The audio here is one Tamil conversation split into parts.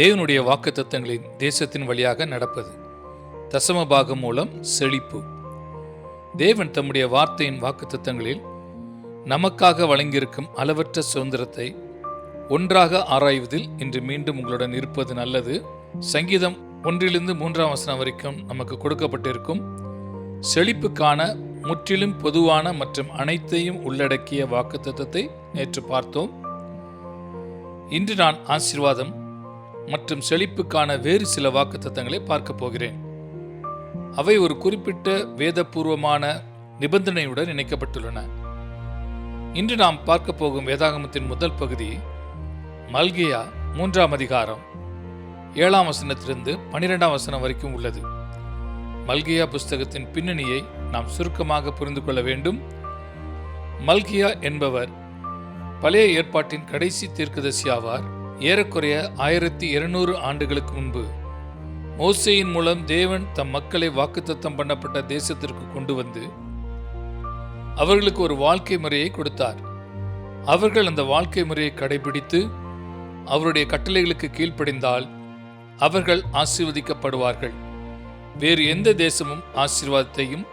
தேவனுடைய வாக்குத்தத்தங்களின் தேசத்தின் வழியாக நடப்பது. தசம பாகம் மூலம் செழிப்பு. தேவன் தம்முடைய வார்த்தையின் வாக்குத்தத்தங்களில் நமக்காக வழங்கியிருக்கும் அளவற்ற சுதந்திரத்தை ஒன்றாக ஆராய்வதில் இன்று மீண்டும் உங்களுடன் இருப்பது நல்லது. சங்கீதம் ஒன்றிலிருந்து மூன்றாம் வசனம் வரைக்கும் நமக்கு கொடுக்கப்பட்டிருக்கும். செழிப்புக்கான முற்றிலும் பொதுவான மற்றும் அனைத்தையும் உள்ளடக்கிய வாக்குத்தத்தத்தை நேற்று பார்த்தோம். இன்று நான் ஆசீர்வாதம் மற்றும் செழிப்புக்கான வேறு சில வாக்குத்தத்தங்களை பார்க்க போகிறேன். அவை ஒரு குறிப்பிட்ட வேதபூர்வமான நிபந்தனையுடன் இணைக்கப்பட்டுள்ளன. இன்று நாம் பார்க்க போகும் வேதாகமத்தின் முதல் பகுதி மல்கியா மூன்றாம் அதிகாரம் ஏழாம் வசனத்திலிருந்து பனிரெண்டாம் வசனம் வரைக்கும் உள்ளது. மல்கியா புஸ்தகத்தின் பின்னணியை நாம் சுருக்கமாக புரிந்து கொள்ள வேண்டும். மல்கியா என்பவர் பழைய ஏற்பாட்டின் கடைசி தீர்க்கதர்சி ஆவார். ஏறக்குறைய ஆயிரத்தி இருநூறு ஆண்டுகளுக்கு முன்பு மோசையின் மூலம் தேவன் தம் மக்களை வாக்குத்தத்தம் பண்ணப்பட்ட தேசத்திற்கு கொண்டு வந்து அவர்களுக்கு ஒரு வாழ்க்கை முறையை கொடுத்தார். அவர்கள் அந்த வாழ்க்கை முறையை கடைபிடித்து அவருடைய கட்டளைகளுக்கு கீழ்ப்படிந்தால் அவர்கள் ஆசீர்வதிக்கப்படுவார்கள். வேறு எந்த தேசமும் ஆசீர்வாதத்தையும்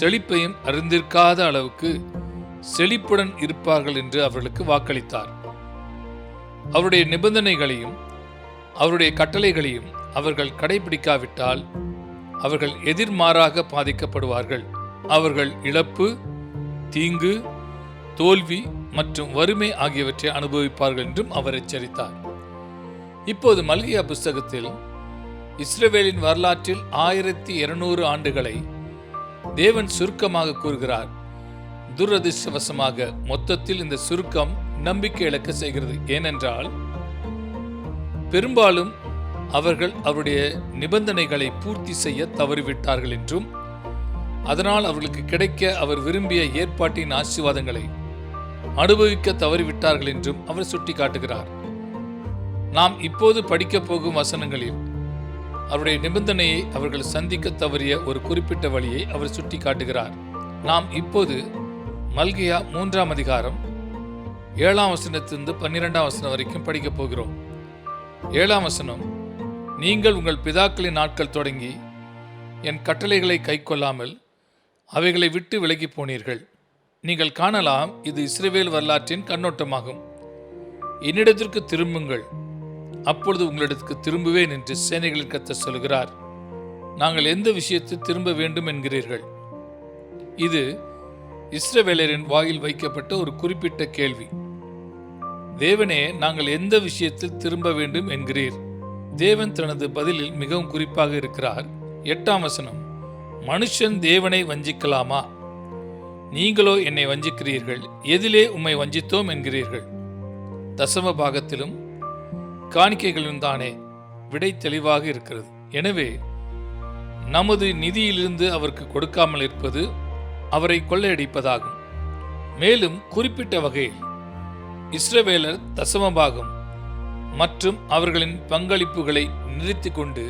செழிப்பையும் அறிந்திருக்காத அளவுக்கு செழிப்புடன் இருப்பார்கள் என்று அவர்களுக்கு வாக்களித்தார். அவருடைய நிபந்தனைகளையும் அவருடைய கட்டளைகளையும் அவர்கள் கடைபிடிக்காவிட்டால் அவர்கள் எதிர்மாறாக பாதிக்கப்படுவார்கள். அவர்கள் இழப்பு தீங்கு தோல்வி மற்றும் வறுமை ஆகியவற்றை அனுபவிப்பார்கள் என்றும் அவர் எச்சரித்தார். இப்போது மல்கியா புஸ்தகத்தில் இஸ்ரேவேலின் வரலாற்றில் ஆயிரத்தி இருநூறு ஆண்டுகளை தேவன் சுருக்கமாக கூறுகிறார். துரதிர்ஷ்டவசமாக மொத்தத்தில் இந்த சுருக்கம் நம்பிக்கை இழக்க செய்கிறது. ஏனென்றால் பெரும்பாலும் அவர்கள் அவருடைய நிபந்தனைகளை பூர்த்தி செய்ய தவறிவிட்டார்கள் என்றும் அதனால் அவர்களுக்கு கிடைக்க அவர் விரும்பிய ஏற்பாட்டின் ஆசீர்வாதங்களை அனுபவிக்க தவறிவிட்டார்கள் என்றும் அவர் சுட்டிக்காட்டுகிறார். நாம் இப்போது படிக்கப் போகும் வசனங்களில் அவருடைய நிபந்தனையை அவர்கள் சந்திக்க தவறிய ஒரு குறிப்பிட்ட வழியை அவர் சுட்டிக்காட்டுகிறார். நாம் இப்போது மல்கியா மூன்றாம் அதிகாரம் ஏழாம் வசனத்திலிருந்து பன்னிரெண்டாம் வசனம் வரைக்கும் படிக்கப் போகிறோம். ஏழாம் வசனம் நீங்கள் உங்கள் பிதாக்களின் நாட்கள் தொடங்கி என் கட்டளைகளை கைக்கொள்ளாமல் அவைகளை விட்டு விலகி போனீர்கள். நீங்கள் காணலாம் இது இஸ்ரேவேல் வரலாற்றின் கண்ணோட்டமாகும். என்னிடத்திற்கு திரும்புங்கள். அப்பொழுது உங்களிடத்துக்கு திரும்புவேன் என்று சேனைகளின் கத்த சொல்கிறார் நாங்கள் எந்த விஷயத்தை திரும்ப வேண்டும் என்கிறீர்கள். இது இஸ்ரவேலரின் வாயில் வைக்கப்பட்ட ஒரு குறிப்பிட்ட கேள்வி. தேவனே நாங்கள் எந்த விஷயத்தில் திரும்ப வேண்டும் என்கிறீர்? தேவன் தனது பதிலில் மிகவும் குறிப்பாக இருக்கிறார். எட்டாம் வசனம் மனுஷன் தேவனை வஞ்சிக்கலாமா? நீங்களோ என்னை வஞ்சிக்கிறீர்கள். எதிலே உம்மை வஞ்சித்தோம் என்கிறீர்கள். தசம பாகத்திலும் காணிக்கைகளிலும் தானே விடை தெளிவாக இருக்கிறது. எனவே நமது நிதியிலிருந்து அவருக்கு கொடுக்காமல் இருப்பது அவரை கொள்ளையடிப்பதாகும். மேலும் குறிப்பிட்ட வகையில் இஸ்ரவேலர் தசமபாகம் மற்றும் அவர்களின் பங்களிப்புகளை நிறுத்தி கொண்டு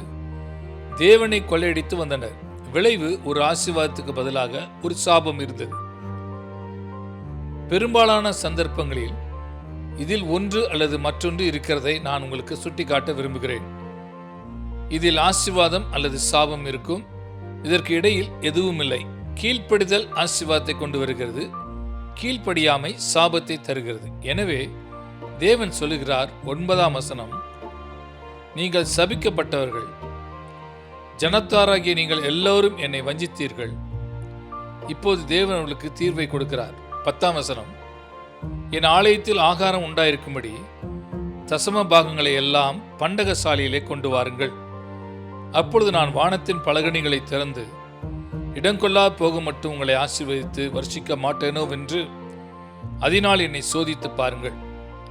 தேவனை கொள்ளையடித்து வந்தனர். விளைவு ஒரு ஆசீர்வாதத்துக்கு பதிலாக ஒரு சாபம் இருந்தது. பெரும்பாலான சந்தர்ப்பங்களில் இதில் ஒன்று அல்லது மற்றொன்று இருக்கிறதை நான் உங்களுக்கு சுட்டிக்காட்ட விரும்புகிறேன். இதில் ஆசீர்வாதம் அல்லது சாபம் இருக்கும். இதற்கு இடையில் எதுவும் இல்லை கீழ்ப்படிதல் ஆசீர்வாதத்தை கொண்டு வருகிறது. கீழ்ப்படியாமை சாபத்தை தருகிறது. எனவே தேவன் சொல்லுகிறார் ஒன்பதாம் வசனம் நீங்கள் சபிக்கப்பட்டவர்கள். ஜனத்தாராகிய நீங்கள் எல்லோரும் என்னை வஞ்சித்தீர்கள். இப்போது தேவன் அவர்களுக்கு தீர்வை கொடுக்கிறார். பத்தாம் வசனம் என் ஆலயத்தில் ஆகாரம் உண்டாயிருக்கும்படி தசம பாகங்களை எல்லாம் பண்டகசாலையிலே கொண்டு வாருங்கள். அப்பொழுது நான் வானத்தின் பலகணிகளை திறந்து இடங்கொள்ளா போக மட்டும் உங்களை ஆசீர்வதித்து வர்ஷிக்க மாட்டேனோ என்று அதனால் என்னை சோதித்து பாருங்கள்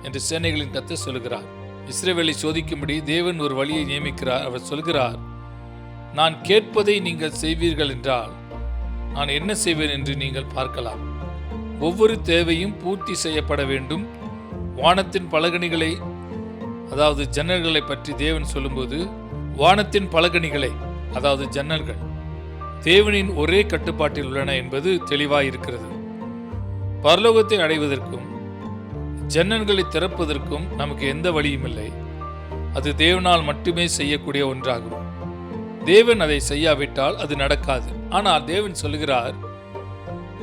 என்று சேனைகளின் கத்தை சொல்கிறார் இஸ்ரேவேலை சோதிக்கும்படி தேவன் ஒரு வழியை நியமிக்கிறார். அவர் சொல்கிறார் நான் கேட்பதை நீங்கள் செய்வீர்கள் என்றால் நான் என்ன செய்வேன் என்று நீங்கள் பார்க்கலாம். ஒவ்வொரு தேவையும் பூர்த்தி செய்யப்பட வேண்டும். வானத்தின் பலகணிகளை அதாவது ஜன்னல்களை பற்றி தேவன் சொல்லும்போது வானத்தின் பலகணிகளை அதாவது ஜன்னல்கள். தேவனின் ஒரே கட்டுப்பாட்டில் உள்ளன என்பது தெளிவாயிருக்கிறது. பரலோகத்தை அடைவதற்கும் ஜன்னல்களை திறப்பதற்கும் நமக்கு எந்த வழியும் இல்லை அது தேவனால் மட்டுமே செய்யக்கூடிய ஒன்றாகும். தேவன் அதை செய்யாவிட்டால் அது நடக்காது. ஆனால் தேவன் சொல்கிறார்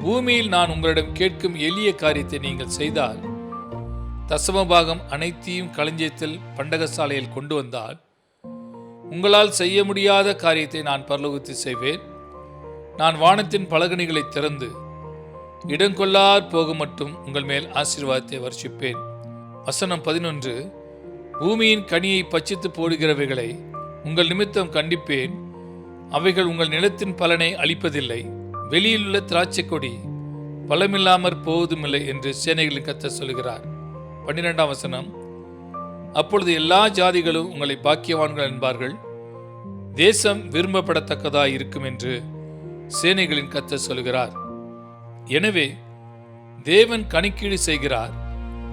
பூமியில் நான் உங்களிடம் கேட்கும் எளிய காரியத்தை நீங்கள் செய்தால் தசமபாகம் அனைத்தையும் களஞ்சியத்தில் பண்டகசாலையில் கொண்டு வந்தால் உங்களால் செய்ய முடியாத காரியத்தை நான் பரலோகத்தில் செய்வேன். நான் வானத்தின் பலகணிகளை திறந்து இடங்கொள்ளார் போக மட்டும் உங்கள் மேல் ஆசீர்வாதத்தை வர்ஷிப்பேன். வசனம் பதினொன்று. பூமியின் கனியை பச்சித்து போடுகிறவைகளை உங்கள் நிமித்தம் கண்டிப்பேன். அவைகள் உங்கள் நிலத்தின் பலனை அளிப்பதில்லை. வெளியிலுள்ள திராட்சை கொடி பலமில்லாமற் போவதுமில்லை என்று சேனைகளின் கத்த சொல்கிறார் பன்னிரெண்டாம் வசனம். அப்பொழுது எல்லா ஜாதிகளும் உங்களை பாக்கியவான்கள் என்பார்கள். தேசம் விரும்பப்படத்தக்கதாக இருக்கும் என்று சேனைகளின் கத்த சொல்கிறார் எனவே தேவன் கணக்கீடு செய்கிறார்.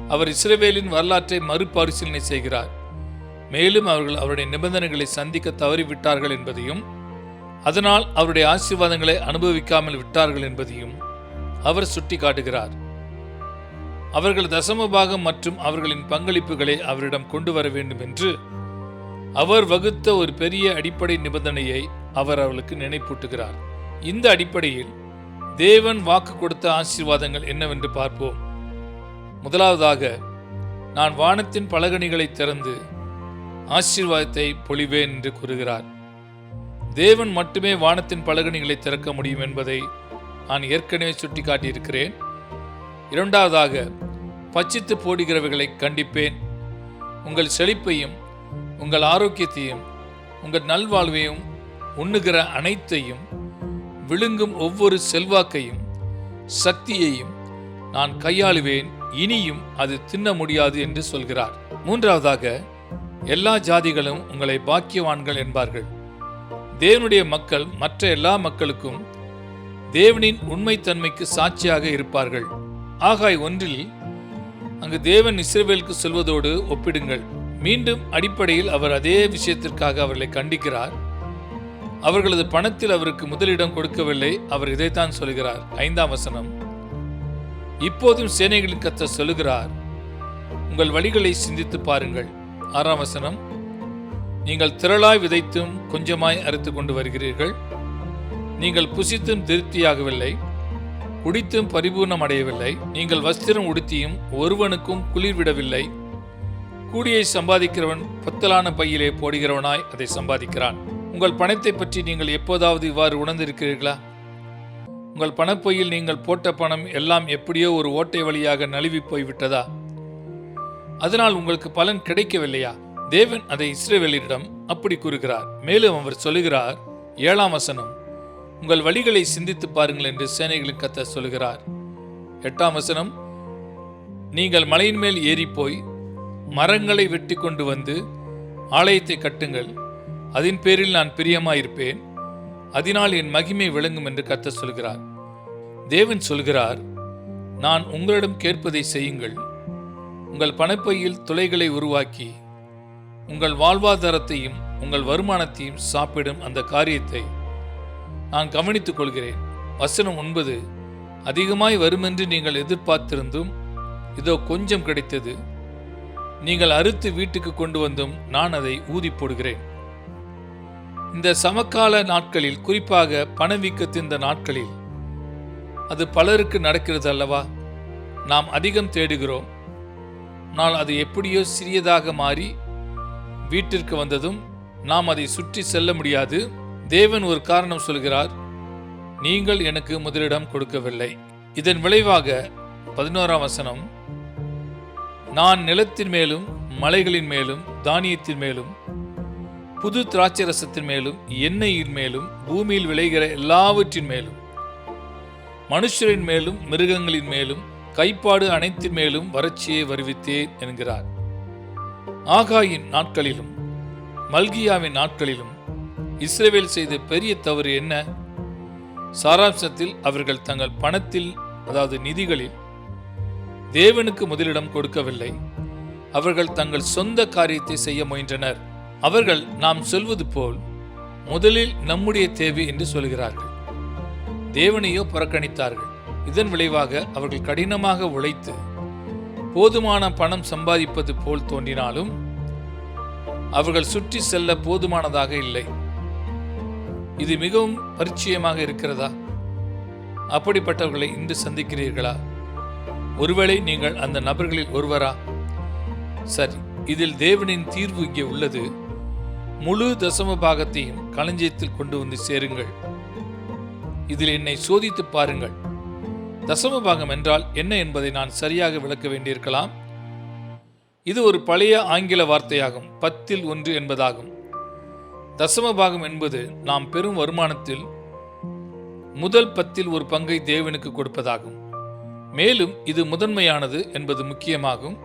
அவர் இஸ்ரவேலின் வரலாற்றை மறுபரிசீலனை செய்கிறார். மேலும் அவர்கள் அவருடைய நிபந்தனைகளை சந்திக்க தவறிவிட்டார்கள் என்பதையும் அதனால் அவருடைய ஆசீர்வாதங்களை அனுபவிக்காமல் விட்டார்கள் என்பதையும் அவர் சுட்டிக்காட்டுகிறார். அவர்கள் தசமபாகம் மற்றும் அவர்களின் பங்களிப்புகளை அவரிடம் கொண்டு வர வேண்டும் என்று அவர் வகுத்த ஒரு பெரிய அடிப்படை நிபந்தனையை அவர் அவளுக்கு நினைப்பூட்டுகிறார். இந்த அடிப்படையில் தேவன் வாக்கு கொடுத்த ஆசீர்வாதங்கள் என்னவென்று பார்ப்போம். முதலாவதாக நான் வானத்தின் பலகணிகளை திறந்து ஆசீர்வாதத்தை பொழிவேன் என்று கூறுகிறார். தேவன் மட்டுமே வானத்தின் பலகணிகளை திறக்க முடியும் என்பதை நான் ஏற்கனவே சுட்டிக்காட்டியிருக்கிறேன். இரண்டாவதாக பச்சித்து போடுகிறவைகளை கண்டிப்பேன். உங்கள் செழிப்பையும் உங்கள் ஆரோக்கியத்தையும் உங்கள் நல்வாழ்வையும் உண்ணுகிற அனைத்தையும் விழுங்கும் ஒவ்வொரு செல்வாக்கையும் சக்தியையும் நான் கையாளுவேன். இனியும் அது தின்ன முடியாது என்று சொல்கிறார். மூன்றாவதாக எல்லா ஜாதிகளும் உங்களை பாக்கியவான்கள் என்பார்கள். தேவனுடைய மக்கள் மற்ற எல்லா மக்களுக்கும் தேவனின் உண்மைத்தன்மைக்கு சாட்சியாக இருப்பார்கள். ஆகாய் ஒன்றில் அங்கு தேவன் இஸ்ரவேலுக்கு சொல்வதோடு ஒப்பிடுங்கள். மீண்டும் அடிப்படையில் அவர் அதே விஷயத்திற்காக அவர்களை கண்டிக்கிறார். அவர்களது பணத்தில் அவருக்கு முதலிடம் கொடுக்கவில்லை. அவர் இதைத்தான் சொல்கிறார். ஐந்தாம் வசனம். இப்போதும் சேனைகளின் கத்த சொல்லுகிறார். உங்கள் வழிகளை சிந்தித்து பாருங்கள். ஆறாம் வசனம். நீங்கள் திரளாய் விதைத்தும் கொஞ்சமாய் அறுத்து கொண்டு வருகிறீர்கள். நீங்கள் புசித்தும் திருப்தியாகவில்லை. குடித்தும் பரிபூர்ணம் அடையவில்லை. நீங்கள் வஸ்திரம் உடுத்தியும் ஒருவனுக்கும் குளிர் விடவில்லை. கூடியை சம்பாதிக்கிறவன் பத்தலான பையிலே போடுகிறவனாய் அதை சம்பாதிக்கிறான். உங்கள் பணத்தை பற்றி நீங்கள் எப்போதாவது இவ்வாறு உணர்ந்திருக்கிறீர்களா? உங்கள் பணப்பையில் நீங்கள் போட்ட பணம் எல்லாம் எப்படியோ ஒரு ஓட்டை வழியாக நழுவி போய்விட்டதா? அதனால் உங்களுக்கு பலன் கிடைக்கவில்லையா? தேவன் அதை இஸ்ரேவேலிடம் அப்படி கூறுகிறார். மேலும் அவர் சொல்லுகிறார் ஏழாம் வசனம் உங்கள் வழிகளை சிந்தித்து பாருங்கள் என்று சேனைகளின் கத்த சொல்கிறார் எட்டாம் வசனம் நீங்கள் மலையின் மேல் ஏறிப்போய் மரங்களை வெட்டி கொண்டு வந்து ஆலயத்தை கட்டுங்கள். அதன் பேரில் நான் பிரியமாயிருப்பேன். அதனால் என் மகிமை விளங்கும் என்று கத்த சொல்கிறார். தேவன் சொல்கிறார் நான் உங்களிடம் கேட்பதை செய்யுங்கள். உங்கள் பணப்பையில் துளைகளை உருவாக்கி உங்கள் வாழ்வாதாரத்தையும் உங்கள் வருமானத்தையும் சாப்பிடும் அந்த காரியத்தை நான் கவனித்துக் கொள்கிறேன். வசனம் ஒன்பது அதிகமாய் வருமென்று நீங்கள் எதிர்பார்த்திருந்தும் இதோ கொஞ்சம் கிடைத்தது. நீங்கள் அறுத்து வீட்டுக்கு கொண்டு வந்தும் நான் அதை ஊதி போடுகிறேன். இந்த சமகால நாட்களில் குறிப்பாக பணவீக்கத்தின் இந்த நாட்களில் அது பலருக்கு நடக்கிறது அல்லவா? நாம் அதிகம் தேடுகிறோம். ஆனால் அது எப்படியோ சிறியதாக மாறி வீட்டிற்கு வந்ததும் நாம் அதை சுற்றி செல்ல முடியாது. தேவன் ஒரு காரணம் சொல்கிறார் நீங்கள் எனக்கு முதலிடம் கொடுக்கவில்லை. இதன் விளைவாக பதினோராம் வசனம் நான் நிலத்தின் மேலும் மலைகளின் மேலும் தானியத்தின் மேலும் புது திராட்சை ரசத்தின் மேலும் எண்ணெயின் மேலும் பூமியில் விளைகிற எல்லாவற்றின் மேலும் மனுஷரின் மேலும் மிருகங்களின் மேலும் கைப்பாடு அனைத்தின் மேலும் வறட்சியை வருவித்தேன் என்கிறார். ஆகாயின் நாட்களிலும் மல்கியாவின் நாட்களிலும் இஸ்ரேவேல் செய்த பெரிய தவறு என்ன? சாராம்சத்தில் அவர்கள் தங்கள் பணத்தில் அதாவது நிதிகளில் தேவனுக்கு முதலிடம் கொடுக்கவில்லை. அவர்கள் தங்கள் சொந்த காரியத்தை செய்ய முயன்றனர். அவர்கள் நாம் சொல்வது போல் முதலில் நம்முடைய தேவை என்று சொல்கிறார்கள். தேவனையோ புறக்கணித்தார்கள். இதன் விளைவாக அவர்கள் கடினமாக உழைத்து போதுமான பணம் சம்பாதிப்பது போல் தோன்றினாலும் அவர்கள் சுற்றி செல்ல போதுமானதாக இல்லை. இது மிகவும் பரிச்சயமாக இருக்கிறதா? அப்படிப்பட்டவர்களை இன்று சந்திக்கிறீர்களா? ஒருவேளை நீங்கள் அந்த நபர்களில் ஒருவரா? சரி இதில் தேவனின் தீர்வு இங்கே உள்ளது. முழு தசம பாகத்தையும் களஞ்சியத்தில் கொண்டு வந்து சேருங்கள். இதில் என்னை சோதித்து பாருங்கள். தசம பாகம் என்றால் என்ன என்பதை நான் சரியாக விளக்க வேண்டியிருக்கலாம். இது ஒரு பழைய ஆங்கில வார்த்தையாகும். பத்தில் ஒன்று என்பதாகும். தசம பாகம் என்பது நாம் பெரும் வருமானத்தில் முதல் பத்தில் ஒரு பங்கை தேவனுக்கு கொடுப்பதாகும். மேலும் இது முதன்மையானது என்பது முக்கியமாகும்.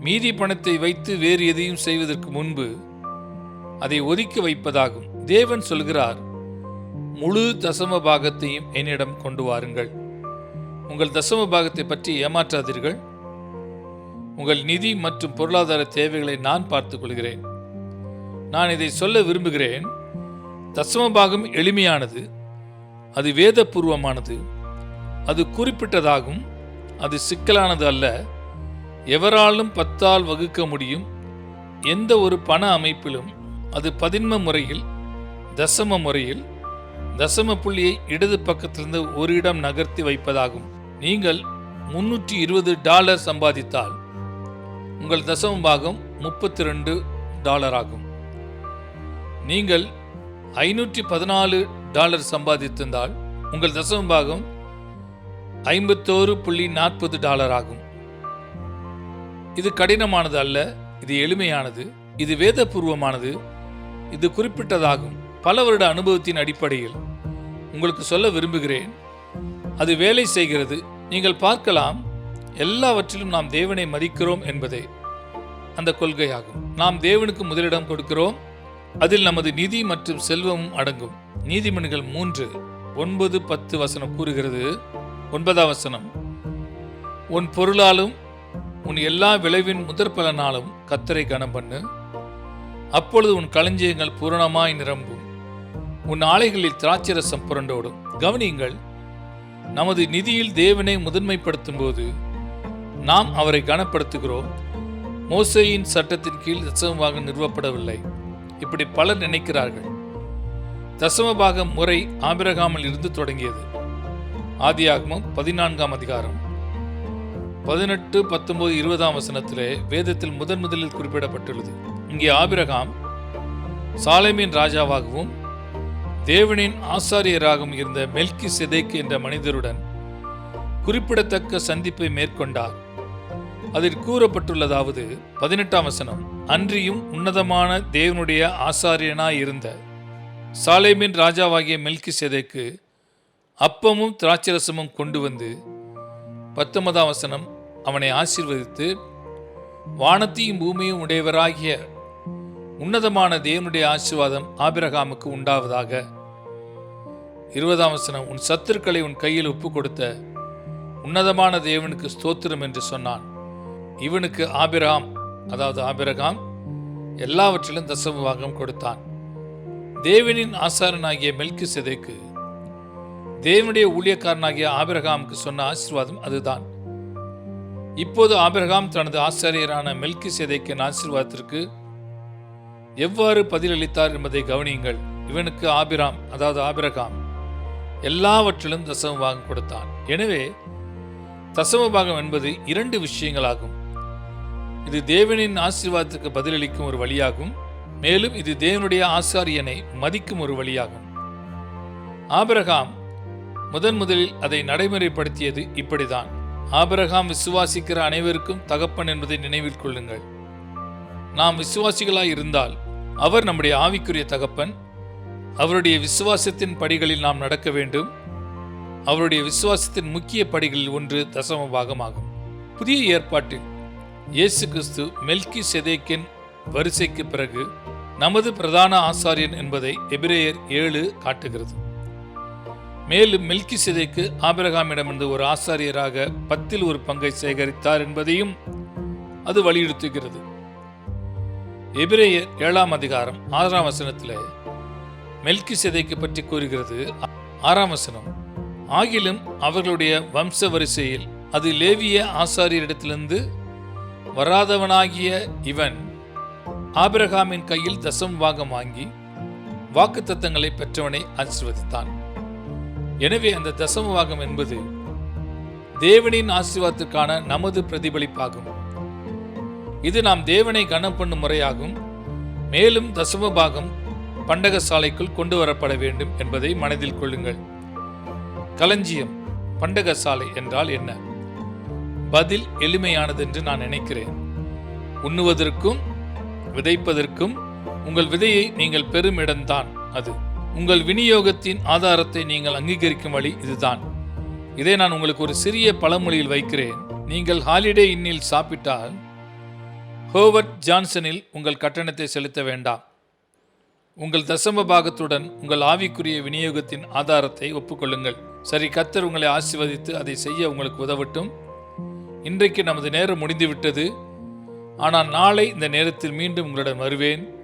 மீதி பணத்தை வைத்து வேறு எதையும் செய்வதற்கு முன்பு அதை ஒதுக்கி வைப்பதாகும். தேவன் சொல்கிறார் முழு தசம பாகத்தையும் என்னிடம் கொண்டு வாருங்கள். உங்கள் தசம பாகத்தை பற்றி ஏமாற்றாதீர்கள். உங்கள் நிதி மற்றும் பொருளாதார தேவைகளை நான் பார்த்துக் கொள்கிறேன். நான் இதை சொல்ல விரும்புகிறேன் தசம பாகம் எளிமையானது அது வேதபூர்வமானது. அது குறிப்பிட்டதாகும் அது சிக்கலானது அல்ல. எவராலும் பத்தால் வகுக்க முடியும். எந்த ஒரு பண அமைப்பிலும் அது பதின்ம முறையில் தசம முறையில் தசம புள்ளியை இடது பக்கத்திலிருந்து ஒரு இடம் நகர்த்தி வைப்பதாகும். நீங்கள் முன்னூற்றி இருபது டாலர் சம்பாதித்தால் உங்கள் தசம பாகம் முப்பத்தி ரெண்டு டாலர் ஆகும். நீங்கள் ஐநூற்றி பதினாலு டாலர் சம்பாதித்திருந்தால் உங்கள் தசம பாகம் ஐம்பத்தோரு புள்ளி நாற்பது டாலர் ஆகும். இது கடினமானது அல்ல இது எளிமையானது இது வேதபூர்வமானது. இது குறிப்பிட்டதாகும். பல வருட அனுபவத்தின் அடிப்படையில் உங்களுக்கு சொல்ல விரும்புகிறேன். அது வேலை செய்கிறது. நீங்கள் பார்க்கலாம். எல்லாவற்றிலும் நாம் தேவனை மதிக்கிறோம் என்பதே அந்த கொள்கையாகும். நாம் தேவனுக்கு முதலிடம் கொடுக்கிறோம். அதில் நமது நிதி மற்றும் செல்வமும் அடங்கும். நீதிமன்றங்கள் மூன்று ஒன்பது பத்து வசனம் கூறுகிறது. ஒன்பதாம் வசனம். உன் பொருளாலும் உன் எல்லா விளைவின் முதற் பலனாலும் கத்தரை கனம் பண்ணு அப்பொழுது உன் களஞ்சியங்கள் பூரணமாய் நிரம்பும். உன் ஆலைகளில் திராட்சரசம் புரண்டோடும். கவனியுங்கள் நமது நிதியில் தேவனை முதன்மைப்படுத்தும் போது நாம் அவரை கனப்படுத்துகிறோம். மோசையின் சட்டத்தின் கீழ் தசமமாக நிறுவப்படவில்லை. இப்படி பலர் நினைக்கிறார்கள். தசமபாகம் முறை ஆபிரகாமில் இருந்து தொடங்கியது. ஆதியாகமும் பதினான்காம் அதிகாரம். பதினெட்டு பத்தொன்பது இருபதாம் வசனத்திலே வேதத்தில் முதன் முதலில் குறிப்பிடப்பட்டுள்ளது. இங்கே ஆபிரகாம் சாலைமின் ராஜாவாகவும் தேவனின் ஆசாரியராகவும் இருந்த மெல்கி செதேக் என்ற மனிதருடன் குறிப்பிடத்தக்க சந்திப்பை மேற்கொண்டார். அதில் கூறப்பட்டுள்ளதாவது பதினெட்டாம் வசனம் அன்றியும் உன்னதமான தேவனுடைய ஆசாரியனாய் இருந்த சாலேமின் ராஜாவாகிய மெல்கி செதேக்கு அப்பமும் திராட்சரசமும் கொண்டு வந்து பத்தொன்பதாம் வசனம் அவனை ஆசீர்வதித்து வானத்தையும் பூமியும் உடையவராகிய உன்னதமான தேவனுடைய ஆசீர்வாதம் ஆபிரகாமுக்கு உண்டாவதாக. இருபதாம் வசனம் உன் சத்துருக்களை உன் கையில் ஒப்பு கொடுத்த உன்னதமான தேவனுக்கு ஸ்தோத்திரம் என்று சொன்னான். இவனுக்கு ஆபிரகாம் அதாவது ஆபிரகாம் எல்லாவற்றிலும் தசமபாகம் கொடுத்தான். தேவனின் ஆசாரனாகிய மெல்கி செதைக்கு தேவனுடைய ஊழியக்காரனாகிய ஆபிரகாமுக்கு சொன்ன ஆசீர்வாதம் அதுதான். இப்போது ஆபிரகாம் தனது ஆசாரியரான மெல்கி செதைக்கின் ஆசீர்வாதத்திற்கு எவ்வாறு பதிலளித்தார் என்பதை கவனியுங்கள். இவனுக்கு ஆபிராம் அதாவது ஆபிரகாம் எல்லாவற்றிலும் தசமபாகம் கொடுத்தான். எனவே தசமபாகம் என்பது இரண்டு விஷயங்களாகும். இது தேவனின் ஆசீர்வாதத்துக்கு பதிலளிக்கும் ஒரு வழியாகும். மேலும் இது தேவனுடைய ஆசாரியனை மதிக்கும் ஒரு வழியாகும். ஆபிரகாம் முதன் முதலில் அதை நடைமுறைப்படுத்தியது இப்படிதான். ஆபிரகாம் விசுவாசிக்கிற அனைவருக்கும் தகப்பன் என்பதை நினைவில் கொள்ளுங்கள். நாம் விசுவாசிகளாய் இருந்தால் அவர் நம்முடைய ஆவிக்குரிய தகப்பன். அவருடைய விசுவாசத்தின் படிகளில் நாம் நடக்க வேண்டும். அவருடைய விசுவாசத்தின் முக்கிய படிகளில் ஒன்று தசம பாகமாகும். புதிய ஏற்பாட்டில் இயேசு கிறிஸ்து மெல்கி செதேக்கின் வரிசைக்கு பிறகு நமது பிரதான ஆசாரியன் என்பதை எபிரேயர் ஏழு காட்டுகிறது. மேலும் மெல்கி சிதைக்கு ஆபிரகாமிடமிருந்து ஒரு ஆசாரியராக பத்தில் ஒரு பங்கை சேகரித்தார் என்பதையும் அது வலியுறுத்துகிறது. எபிரேயர் ஏழாம் அதிகாரம் ஆறாம் வசனத்தில் மெல்கி சிதைக்கு பற்றி கூறுகிறது. ஆறாம் வசனம் ஆகிலும் அவர்களுடைய வம்ச வரிசையில் அது லேவிய ஆசாரியரிடத்திலிருந்து வராதவனாகிய இவன் ஆபிரகாமின் கையில் தசம் வாகம் வாங்கி வாக்குத்தத்தங்களை பெற்றவனை ஆசீர்வதித்தான். எனவே அந்த தசம வாகம் என்பது தேவனின் ஆசீர்வாதத்திற்கான நமது பிரதிபலிப்பாகும். இது நாம் தேவனை கனப்பண்ணும் முறையாகும். மேலும் தசம பாகம் பண்டக சாலைக்குள் கொண்டு வரப்பட வேண்டும் என்பதை மனதில் கொள்ளுங்கள். களஞ்சியம் பண்டக சாலை என்றால் என்ன? பதில் எளிமையானது என்று நான் நினைக்கிறேன். உண்ணுவதற்கும் விதைப்பதற்கும் உங்கள் விதையை நீங்கள் பெறும் இடம்தான் அது. உங்கள் விநியோகத்தின் ஆதாரத்தை நீங்கள் அங்கீகரிக்கும் வழி இதுதான். இதை நான் உங்களுக்கு ஒரு சிறிய பழமொழியில் வைக்கிறேன். நீங்கள் ஹாலிடே இன்னில் சாப்பிட்டால் ஹோவர்ட் ஜான்சனில் உங்கள் கட்டணத்தை செலுத்த வேண்டாம். உங்கள் தசம பாகத்துடன் உங்கள் ஆவிக்குரிய விநியோகத்தின் ஆதாரத்தை ஒப்புக்கொள்ளுங்கள். சரி கத்தர் உங்களை ஆசிர்வதித்து அதை செய்ய உங்களுக்கு உதவட்டும். இன்றைக்கு நமது நேரம் முடிந்துவிட்டது. ஆனால் நாளை இந்த நேரத்தில் மீண்டும் உங்களிடம் வருவேன்.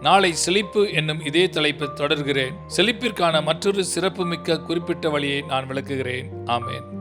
நாளை செழிப்பு என்னும் இதே தலைப்பை தொடர்கிறேன். செழிப்பிற்கான மற்றொரு சிறப்புமிக்க குறிப்பிட்ட வழியை நான் விளக்குகிறேன். ஆமேன்.